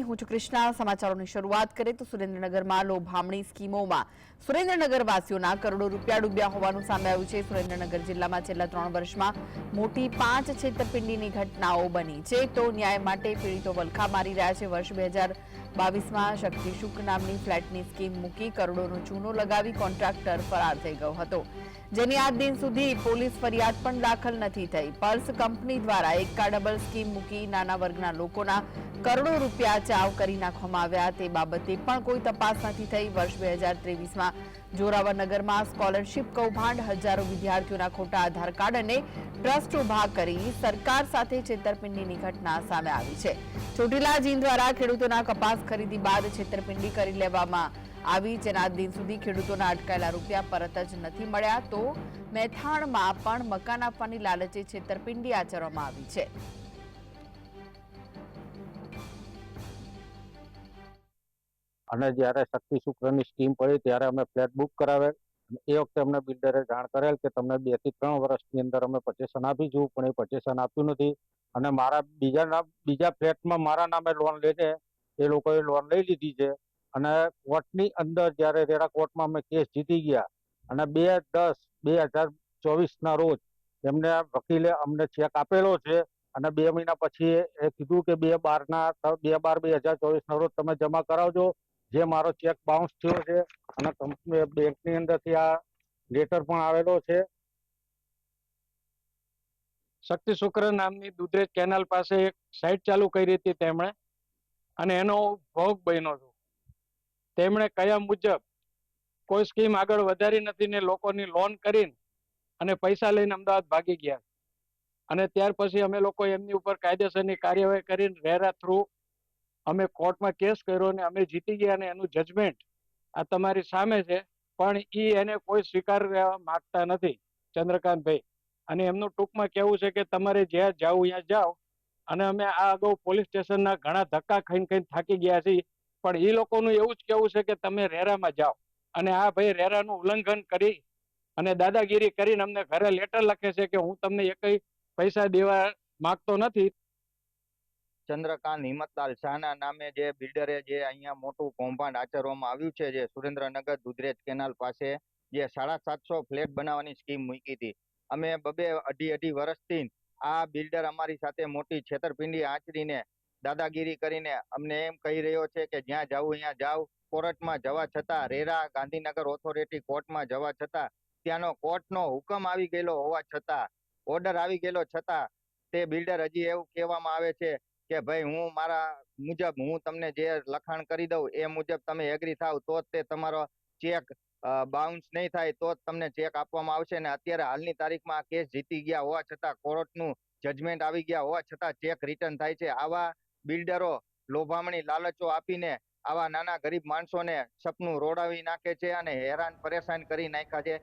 હું છું કૃષ્ણા. સમાચારોની શરૂઆત કરીએ તો સુરેન્દ્રનગરમાં લોભામણી સ્કીમોમાં સુરેન્દ્રનગર વાસીઓના કરોડો રૂપિયા ડૂબ્યા હોવાનું સામે આવ્યું છે. સુરેન્દ્રનગર જિલ્લામાં છેલ્લા ત્રણ વર્ષમાં મોટી પાંચ છેતરપિંડીની ઘટનાઓ બની છે. તો ન્યાય માટે પીડિતો વલખા મારી રહ્યા છે. વર્ષ બે હજાર બાવીસમાં શક્તિ શુક નામની ફ્લેટની ચૂનો લગાવી કોન્ટ્રાક્ટર ફરાર થઈ ગયો હતો. જેની આજ દિન સુધી પોલીસ ફરિયાદ પણ દાખલ નથી થઈ. પર્સ કંપની દ્વારા એક ડબલ સ્કીમ મૂકી નાના વર્ગના લોકોના કરોડો રૂપિયા ચાવ કરી નાખવામાં આવ્યા. તે બાબતે પણ કોઈ તપાસ નથી થઈ. વર્ષ બે હજાર ત્રેવીસમાં જોરાવરનગરમાં સ્કોલરશીપ કૌભાંડ હજારો વિદ્યાર્થીઓના ખોટા આધાર કાર્ડ અને ટ્રસ્ટ ઊભા કરી સરકાર સાથે છેતરપિંડીની ઘટના સામે આવી છે. ચોટીલા જીન દ્વારા ખેડૂતોના કપાસ ખરીદી બાદ છેતરપિંડી કરી લેવામાં આવી. જેના દિન સુધી ખેડૂતોના અટકાયેલા રૂપિયા પરત જ નથી મળ્યા. તો મેથાણમાં પણ મકાન આપવાની લાલચે છેતરપિંડી આચરવામાં આવી છે. અને જ્યારે શક્તિ શુક્રની સ્કીમ પડી ત્યારે અમે ફ્લેટ બુક કરાવેલ એ વખતે અમને બિલ્ડરે જાણ કરેલ કે તમને બેથી ત્રણ વર્ષની અંદર અમે પચેસન આપીશું પણ એ પચેસન આપ્યું નથી. અને મારા બીજા નામ, બીજા ફ્લેટમાં મારા નામે લોન લઈને એ લોકોએ લોન લઈ લીધી છે. અને કોર્ટની અંદર જ્યારે રેરા કોર્ટમાં અમે કેસ જીતી ગયા અને બે દસ, બે હજાર ચોવીસના રોજ એમને વકીલે અમને ચેક આપેલો છે અને બે મહિના પછી એ કીધું કે બે બારના, બે બાર બે હજાર ચોવીસના રોજ તમે જમા કરાવજો. જે મારો ચેક બાઉન્સ થયો છે અને કંપની બેંકની અંદરથી આ લેટર પણ આવેલો છે. શક્તિ શુક્ર નામની દુધરેજ કેનાલ પાસે એક સાઇટ ચાલુ કરી હતી તેમણે અને એનો ભોગ બન્યો છું તેમણે કયા મુજબ કોઈ સ્કીમ આગળ વધારી નથી ને લોકોની લોન કરીને અને પૈસા લઈને અમદાવાદ ભાગી ગયા. અને ત્યાર પછી અમે લોકો એમની ઉપર કાયદેસરની કાર્યવાહી કરીને રેરા થ્રુ અમે કોર્ટમાં કેસ કર્યો અને અમે જીતી ગયા અને એનું જજમેન્ટ આ તમારી સામે છે, પણ ઈ એને કોઈ સ્વીકાર માંગતા નથી ચંદ્રકાંતભાઈ. અને એમનું ટૂંકમાં કેવું છે કે તમારે જ્યાં જાવું, ત્યાં જાઓ અને અમે આ અગાઉ પોલીસ સ્ટેશનના ઘણા ધક્કા ખાઈને ખાઈને થાકી ગયા છીએ. પણ એ લોકોનું એવું જ કેવું છે કે તમે રેરામાં જાઓ. અને આ ભાઈ રેરાનું ઉલ્લંઘન કરી અને દાદાગીરી કરીને અમને ઘરે લેટર લખે છે કે હું તમને એકય પૈસા દેવા માંગતો નથી. ચંદ્રકાંત હિંમતલાલ શાહના નામે જે બિલ્ડરે જે અહીંયા મોટું કૌભાંડ આચરવામાં આવ્યું છે, જે સુરેન્દ્રનગર દુધરેજ કેનાલ પાસે જે સાડા સાતસો ફ્લેટ બનાવવાની સ્કીમ મૂકી હતી. અમે બબે અઢી અઢી વર્ષથી આ બિલ્ડર અમારી સાથે મોટી છેતરપિંડી આચરીને, દાદાગીરી કરીને અમને એમ કહી રહ્યો છે કે જ્યાં જાવું ત્યાં જાવ કોર્ટમાં જવા છતાં, રેરા ગાંધીનગર ઓથોરિટી કોર્ટમાં જવા છતાં, ત્યાંનો કોર્ટનો હુકમ આવી ગયેલો હોવા છતાં, ઓર્ડર આવી ગયેલો છતાં, તે બિલ્ડર હજી એવું કહેવામાં આવે છે કે ભાઈ હું મારા મુજબ હું તમને જે લખાણ કરી દઉં એ મુજબ તમે એગ્રી થાવ તો તે તમારો ચેક બાઉન્સ નહીં થાય તો તમને ચેક આપવામાં આવશે ને અત્યારે હાલની તારીખમાં કેસ જીતી ગયા હોવા છતાં કોર્ટનું જજમેન્ટ આવી ગયા હોવા છતાં ચેક રિટર્ન થાય છે. આવા બિલ્ડરો લોભામણી લાલચો આપીને આવા નાના ગરીબ માણસોને સપનું રોડાવી નાખે છે અને હેરાન પરેશાન કરી નાખ્યા છે.